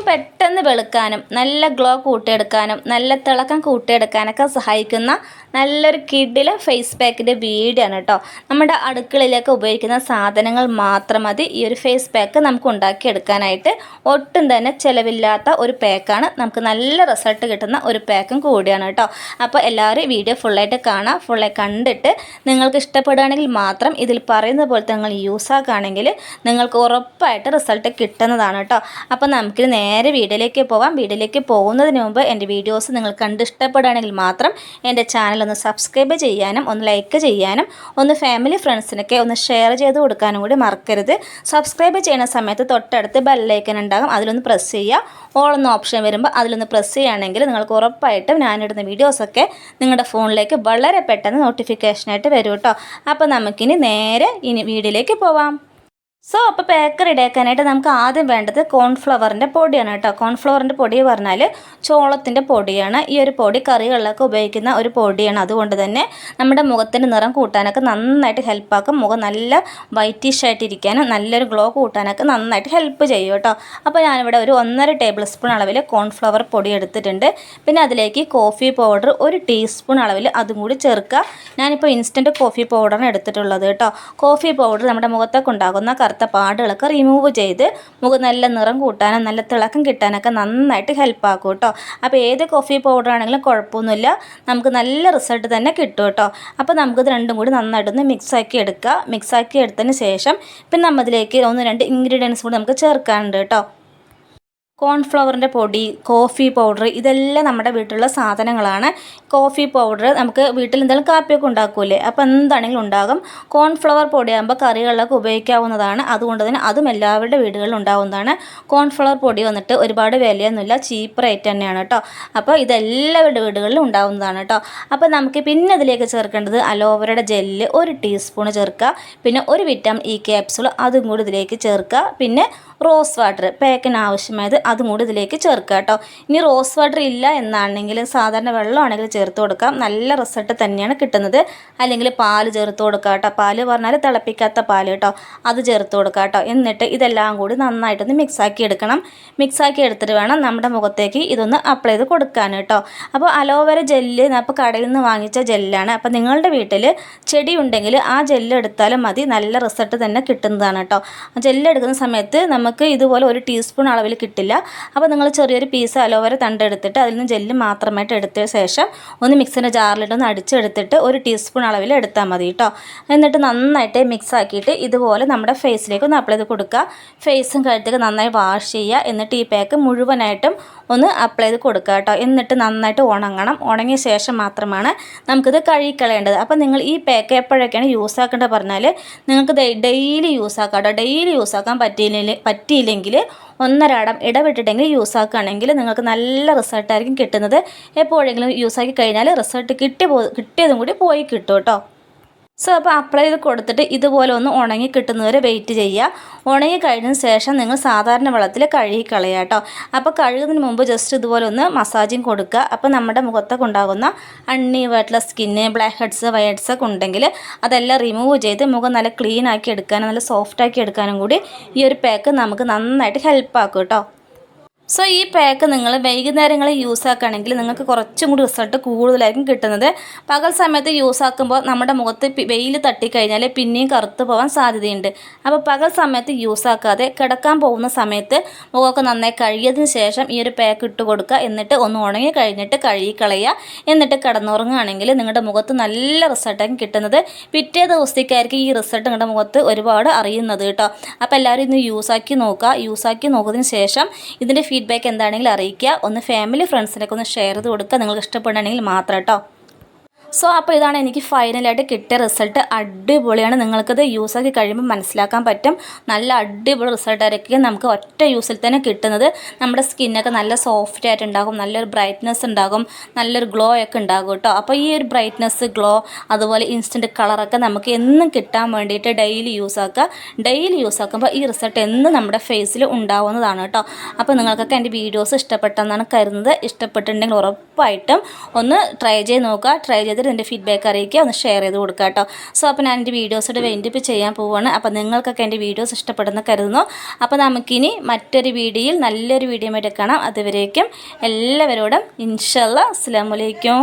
മുഖം പെട്ടെന്ന് വെളുക്കാനും നല്ല ഗ്ലോ കൂട്ടിയെടുക്കാനും നല്ല തിളക്കം കൂട്ടിയെടുക്കാനൊക്കെ സഹായിക്കുന്ന നല്ലൊരു കിഡിലെ ഫേസ് പാക്കിന്റെ വീഡിയോ ആണ് കേട്ടോ. നമ്മുടെ അടുക്കളയിലേക്ക് ഉപയോഗിക്കുന്ന സാധനങ്ങൾ മാത്രം മതി. ഈ ഒരു ഫേസ് പാക്ക് നമുക്ക് ഉണ്ടാക്കിയെടുക്കാനായിട്ട് ഒട്ടും തന്നെ ചിലവില്ലാത്ത ഒരു പാക്കാണ് നമുക്ക് നല്ല റിസൾട്ട് കിട്ടുന്ന ഒരു പാക്കും കൂടിയാണ് കേട്ടോ. അപ്പോൾ എല്ലാവരും വീഡിയോ ഫുള്ളായിട്ട് കാണാം. ഫുള്ളായി കണ്ടിട്ട് നിങ്ങൾക്ക് ഇഷ്ടപ്പെടുകയാണെങ്കിൽ മാത്രം ഇതിൽ പറയുന്ന പോലത്തെ നിങ്ങൾ യൂസ് ആക്കുകയാണെങ്കിൽ നിങ്ങൾക്ക് ഉറപ്പായിട്ട് റിസൾട്ട് കിട്ടുന്നതാണ് കേട്ടോ. അപ്പോൾ നമുക്കിത് നേരെ വീഡിയോയിലേക്ക് പോവാം. വീഡിയോയിലേക്ക് പോകുന്നതിന് മുമ്പ് എന്റെ വീഡിയോസ് നിങ്ങൾ കണ്ട് ഇഷ്ടപ്പെടുകയാണെങ്കിൽ മാത്രം എന്റെ ചാനൽ ഒന്ന് സബ്സ്ക്രൈബ് ചെയ്യാനും ഒന്ന് ലൈക്ക് ചെയ്യാനും ഒന്ന് ഫാമിലി ഫ്രണ്ട്സിനൊക്കെ ഒന്ന് ഷെയർ ചെയ്ത് കൊടുക്കാനും കൂടി മറക്കരുത്. സബ്സ്ക്രൈബ് ചെയ്യുന്ന സമയത്ത് തൊട്ടടുത്ത് ബെല്ലൈക്കൻ ഉണ്ടാകും. അതിലൊന്ന് പ്രസ് ചെയ്യുക. ഓൾ എന്ന ഓപ്ഷൻ വരുമ്പോൾ അതിലൊന്ന് പ്രസ് ചെയ്യുകയാണെങ്കിൽ നിങ്ങൾക്ക് ഉറപ്പായിട്ടും ഞാനിടുന്ന വീഡിയോസൊക്കെ നിങ്ങളുടെ ഫോണിലേക്ക് വളരെ പെട്ടെന്ന് നോട്ടിഫിക്കേഷനായിട്ട് വരും കേട്ടോ. അപ്പോൾ നമുക്കിനി നേരെ ഇനി വീഡിയോയിലേക്ക് പോവാം. സോ അപ്പോൾ പേക്ക് റെഡിയാക്കാനായിട്ട് നമുക്ക് ആദ്യം വേണ്ടത് കോൺഫ്ലവറിന്റെ പൊടിയാണ് കേട്ടോ. കോൺഫ്ലവറിന്റെ പൊടി പറഞ്ഞാൽ ചോളത്തിന്റെ പൊടിയാണ്. ഈ ഒരു പൊടി കറികളിലൊക്കെ ഉപയോഗിക്കുന്ന ഒരു പൊടിയാണ്. അതുകൊണ്ട് തന്നെ നമ്മുടെ മുഖത്തിന്റെ നിറം കൂട്ടാനൊക്കെ നന്നായിട്ട് ഹെൽപ്പാക്കും മുഖം നല്ല വൈറ്റിഷ് ആയിട്ടിരിക്കാനും നല്ലൊരു ഗ്ലോ കൂട്ടാനൊക്കെ നന്നായിട്ട് ഹെൽപ്പ് ചെയ്യും കേട്ടോ. അപ്പോൾ ഞാനിവിടെ ഒരു ഒന്നര ടേബിൾ സ്പൂൺ അളവിൽ കോൺഫ്ലവർ പൊടി എടുത്തിട്ടുണ്ട്. പിന്നെ അതിലേക്ക് കോഫി പൗഡർ ഒരു ടീസ്പൂൺ അളവിൽ അതും കൂടി ചേർക്കുക. ഞാനിപ്പോൾ ഇൻസ്റ്റന്റ് കോഫി പൗഡറാണ് എടുത്തിട്ടുള്ളത് കേട്ടോ. കോഫി പൗഡർ നമ്മുടെ മുഖത്തൊക്കെ ഉണ്ടാകുന്ന കറുത്ത പാടുകളൊക്കെ റിമൂവ് ചെയ്ത് മുഖം നല്ല നിറം കൂട്ടാനും നല്ല തിളക്കം കിട്ടാനൊക്കെ നന്നായിട്ട് ഹെൽപ്പ് ആക്കും കേട്ടോ അപ്പോൾ ഏത് കോഫി പൗഡർ ആണെങ്കിലും കുഴപ്പമൊന്നുമില്ല. നമുക്ക് നല്ല റിസൾട്ട് തന്നെ കിട്ടും കേട്ടോ അപ്പോൾ നമുക്കിത് രണ്ടും കൂടി നന്നായിട്ടൊന്ന് മിക്സ് ആക്കി എടുക്കുക മിക്സ് ആക്കി എടുത്തതിന് ശേഷം പിന്നെ നമ്മതിലേക്ക് ഒന്ന് രണ്ട് ഇൻഗ്രീഡിയൻസ് കൂടി നമുക്ക് ചേർക്കാനുണ്ട് കേട്ടോ കോൺഫ്ലവറിന്റെ പൊടി കോഫി പൗഡർ ഇതെല്ലാം നമ്മുടെ വീട്ടിലുള്ള സാധനങ്ങളാണ്. കോഫി പൗഡർ നമുക്ക് വീട്ടിൽ എന്തെങ്കിലും കാപ്പിയൊക്കെ ഉണ്ടാക്കൂലേ? അപ്പോൾ എന്താണെങ്കിലും ഉണ്ടാകും. കോൺഫ്ലവർ പൊടിയാകുമ്പോൾ കറികളിലൊക്കെ ഉപയോഗിക്കാവുന്നതാണ്. അതുകൊണ്ട് തന്നെ അതും എല്ലാവരുടെ വീടുകളിൽ ഉണ്ടാവുന്നതാണ്. കോൺഫ്ലവർ പൊടി വന്നിട്ട് ഒരുപാട് വിലയൊന്നുമില്ല. ചീപ്പ് റേറ്റ് തന്നെയാണ് കേട്ടോ. അപ്പോൾ ഇതെല്ലാവരുടെ വീടുകളിലും ഉണ്ടാവുന്നതാണ് കേട്ടോ. അപ്പോൾ നമുക്ക് പിന്നെ അതിലേക്ക് ചേർക്കേണ്ടത് അലോവരയുടെ ജെല്ല് ഒരു ടീസ്പൂൺ ചേർക്കുക. പിന്നെ ഒരു വിറ്റാമിൻ ഇ ക്യാപ്സൂൾ അതും കൂടി ഇതിലേക്ക് ചേർക്കുക. പിന്നെ റോസ് വാട്ടർ പാക്കിന് ആവശ്യമായത് അതും കൂടി ഇതിലേക്ക് ചേർക്കുക കേട്ടോ. ഇനി റോസ് വാട്ടർ ഇല്ല എന്നാണെങ്കിൽ സാധാരണ വെള്ളമാണെങ്കിൽ ചേർത്ത് കൊടുക്കാം. നല്ല റിസൾട്ട് തന്നെയാണ് കിട്ടുന്നത്. അല്ലെങ്കിൽ പാൽ ചേർത്ത് കൊടുക്കുക കേട്ടോ. പാൽ പറഞ്ഞാൽ തിളപ്പിക്കാത്ത പാൽ കേട്ടോ. അത് ചേർത്ത് കൊടുക്കുക കേട്ടോ. എന്നിട്ട് ഇതെല്ലാം കൂടി നന്നായിട്ടൊന്ന് മിക്സാക്കി എടുക്കണം. മിക്സാക്കി എടുത്തിട്ട് വേണം നമ്മുടെ മുഖത്തേക്ക് ഇതൊന്ന് അപ്ലൈ ചെയ്ത് കൊടുക്കാൻ കേട്ടോ. അപ്പോൾ അലോവേര ജെല്ല് അപ്പോൾ കടയിൽ നിന്ന് വാങ്ങിച്ച ജെല്ലാണ് അപ്പോൾ നിങ്ങളുടെ വീട്ടിൽ ചെടി ഉണ്ടെങ്കിൽ ആ ജെല്ല് എടുത്താലും മതി. നല്ല റിസൾട്ട് തന്നെ കിട്ടുന്നതാണ് കേട്ടോ. ജെല്ല് എടുക്കുന്ന സമയത്ത് നമുക്ക് ഇതുപോലെ ഒരു ടീസ്പൂൺ അളവിൽ കിട്ടില്ല. അപ്പോൾ നിങ്ങൾ ചെറിയൊരു പീസ് അലോവേര തണ്ട് എടുത്തിട്ട് അതിൽ നിന്ന് ജെല്ല് മാത്രമായിട്ട് എടുത്ത ശേഷം ഒന്ന് മിക്സിന്റെ ജാറിലിട്ടൊന്ന് അടിച്ചെടുത്തിട്ട് ഒരു ടീസ്പൂൺ അളവിൽ എടുത്താൽ മതി കേട്ടോ എന്നിട്ട് നന്നായിട്ട് മിക്സ് ആക്കിയിട്ട് ഇതുപോലെ നമ്മുടെ ഫേസിലേക്ക് ഒന്ന് അപ്ലൈ ചെയ്ത് കൊടുക്കുക. ഫേസും കഴുത്തേക്ക് നന്നായി വാഷ് ചെയ്യുക. എന്നിട്ട് ഈ പാക്ക് മുഴുവനായിട്ടും ഒന്ന് അപ്ലൈ ചെയ്ത് കൊടുക്കുക കേട്ടോ. എന്നിട്ട് നന്നായിട്ട് ഉണങ്ങണം. ഉണങ്ങിയ ശേഷം മാത്രമാണ് നമുക്കിത് കഴുകിക്കളയേണ്ടത്. അപ്പോൾ നിങ്ങൾ ഈ പാക്ക് എപ്പോഴൊക്കെയാണ് യൂസ് ആക്കേണ്ടത് പറഞ്ഞാൽ നിങ്ങൾക്ക് ഡെയിലി യൂസ് ആക്കാം കേട്ടോ. ഡെയിലി യൂസ് ആക്കാൻ പറ്റിയില്ലെങ്കിൽ പറ്റിയില്ലെങ്കിൽ ഒന്നരാടം ഇടവിട്ടിട്ടെങ്കിൽ യൂസ് ആക്കുകയാണെങ്കിൽ നിങ്ങൾക്ക് നല്ല റിസൾട്ടായിരിക്കും കിട്ടുന്നത്. എപ്പോഴെങ്കിലും യൂസ് ആക്കി കഴിഞ്ഞാൽ റിസൾട്ട് കിട്ടി കിട്ടിയതും കൂടി പോയി കിട്ടും കേട്ടോ. സോ അപ്പോൾ അപ്ലൈ ചെയ്ത് കൊടുത്തിട്ട് ഇതുപോലെ ഒന്ന് ഉണങ്ങി കിട്ടുന്നവരെ വെയിറ്റ് ചെയ്യുക. ഉണങ്ങി കഴിഞ്ഞതിന് ശേഷം നിങ്ങൾ സാധാരണ വെള്ളത്തിൽ കഴുകി കളയുക കേട്ടോ. അപ്പോൾ കഴുകുന്നതിന് മുമ്പ് ജസ്റ്റ് ഇതുപോലെ ഒന്ന് മസാജിങ് കൊടുക്കുക. അപ്പോൾ നമ്മുടെ മുഖത്തൊക്കെ ഉണ്ടാകുന്ന അണ്ണീവായിട്ടുള്ള സ്കിന്ന് ബ്ലാക്ക് ഹെഡ്സ് വൈറ്റ്സ് ഒക്കെ ഉണ്ടെങ്കിൽ അതെല്ലാം റിമൂവ് ചെയ്ത് മുഖം നല്ല ക്ലീൻ ആക്കി എടുക്കാനും നല്ല സോഫ്റ്റ് ആക്കി എടുക്കാനും കൂടി ഈ ഒരു പാക്ക് നമുക്ക് നന്നായിട്ട് ഹെൽപ്പ് ആക്കും കേട്ടോ. സോ ഈ പാക്ക് നിങ്ങൾ വൈകുന്നേരങ്ങളിൽ യൂസ് ആക്കുകയാണെങ്കിൽ നിങ്ങൾക്ക് കുറച്ചും കൂടി റിസൾട്ട് കൂടുതലായിരിക്കും കിട്ടുന്നത്. പകൽ സമയത്ത് യൂസ് ആക്കുമ്പോൾ നമ്മുടെ മുഖത്ത് വെയിൽ തട്ടിക്കഴിഞ്ഞാൽ പിന്നെയും കറുത്ത് പോകാൻ സാധ്യതയുണ്ട്. അപ്പോൾ പകൽ സമയത്ത് യൂസ് ആക്കാതെ കിടക്കാൻ പോകുന്ന സമയത്ത് മുഖമൊക്കെ നന്നായി കഴുകിയതിന് ശേഷം ഈ ഒരു പാക്ക് ഇട്ട് കൊടുക്കുക. എന്നിട്ട് ഒന്ന് ഉണങ്ങി കഴിഞ്ഞിട്ട് കഴുകി കളയുക. എന്നിട്ട് കിടന്നുറങ്ങുകയാണെങ്കിൽ നിങ്ങളുടെ മുഖത്ത് നല്ല റിസൾട്ടായിരിക്കും കിട്ടുന്നത്. പിറ്റേ ദിവസത്തേക്കായിരിക്കും ഈ റിസൾട്ട് നിങ്ങളുടെ മുഖത്ത് ഒരുപാട് അറിയുന്നത് കേട്ടോ. അപ്പോൾ എല്ലാവരും ഇന്ന് ആക്കി നോക്കുക. യൂസ് ആക്കി നോക്കുന്നതിന് ശേഷം ഇതിന്റെ ഫീഡ്ബാക്ക് എന്താണെങ്കിലും അറിയിക്കുക. ഒന്ന് ഫാമിലി ഫ്രണ്ട്സിനൊക്കെ ഒന്ന് ഷെയർ ചെയ്ത് കൊടുക്കുക. നിങ്ങൾക്ക് ഇഷ്ടപ്പെടുകയാണെങ്കിൽ മാത്രം കേട്ടോ. സോ അപ്പോൾ ഇതാണ് എനിക്ക് ഫൈനലായിട്ട് കിട്ടിയ റിസൾട്ട് അടിപൊളിയാണ്. നിങ്ങൾക്കത് യൂസ് ആക്കി കഴിയുമ്പോൾ മനസ്സിലാക്കാൻ പറ്റും. നല്ല അടിപൊളി റിസൾട്ടായിരിക്കും നമുക്ക് ഒറ്റ യൂസിൽ തന്നെ കിട്ടുന്നത്. നമ്മുടെ സ്കിന്നൊക്കെ നല്ല സോഫ്റ്റ് ആയിട്ടുണ്ടാകും നല്ലൊരു ബ്രൈറ്റ്നസ് ഉണ്ടാകും. നല്ലൊരു ഗ്ലോ ഒക്കെ ഉണ്ടാകും കേട്ടോ അപ്പോൾ ഈ ഒരു ബ്രൈറ്റ്നസ് ഗ്ലോ അതുപോലെ ഇൻസ്റ്റന്റ് കളറൊക്കെ നമുക്ക് എന്നും കിട്ടാൻ വേണ്ടിയിട്ട് ഡെയിലി യൂസ് ആക്കുക. ഡെയിലി യൂസ് ആക്കുമ്പോൾ ഈ റിസൾട്ട് എന്നും നമ്മുടെ ഫേസിൽ ഉണ്ടാവുന്നതാണ് കേട്ടോ അപ്പോൾ നിങ്ങൾക്കൊക്കെ എന്റെ വീഡിയോസ് ഇഷ്ടപ്പെട്ടെന്നാണ് കരുതുന്നത്. ഇഷ്ടപ്പെട്ടിട്ടുണ്ടെങ്കിൽ ഉറപ്പായിട്ടും ഒന്ന് ട്രൈ ചെയ്ത് നോക്കുക. ട്രൈ ചെയ്ത് ചെയ്തിട്ട് എന്റെ ഫീഡ്ബാക്ക് അറിയിക്കുക. ഒന്ന് ഷെയർ ചെയ്ത് കൊടുക്കുക കേട്ടോ. സോ അപ്പോൾ ഞാൻ എന്റെ വീഡിയോസോട് വെൻഡിപ്പ് ചെയ്യാൻ പോവുകയാണ് അപ്പോൾ നിങ്ങൾക്കൊക്കെ എന്റെ വീഡിയോസ് ഇഷ്ടപ്പെടുന്ന കരുതുന്നു. അപ്പോൾ നമുക്കിനി മറ്റൊരു വീഡിയോയിൽ നല്ലൊരു വീഡിയോ ആയിട്ട് അതുവരേക്കും എല്ലാവരോടും ഇൻഷല്ല അസ്സാം വലൈക്കും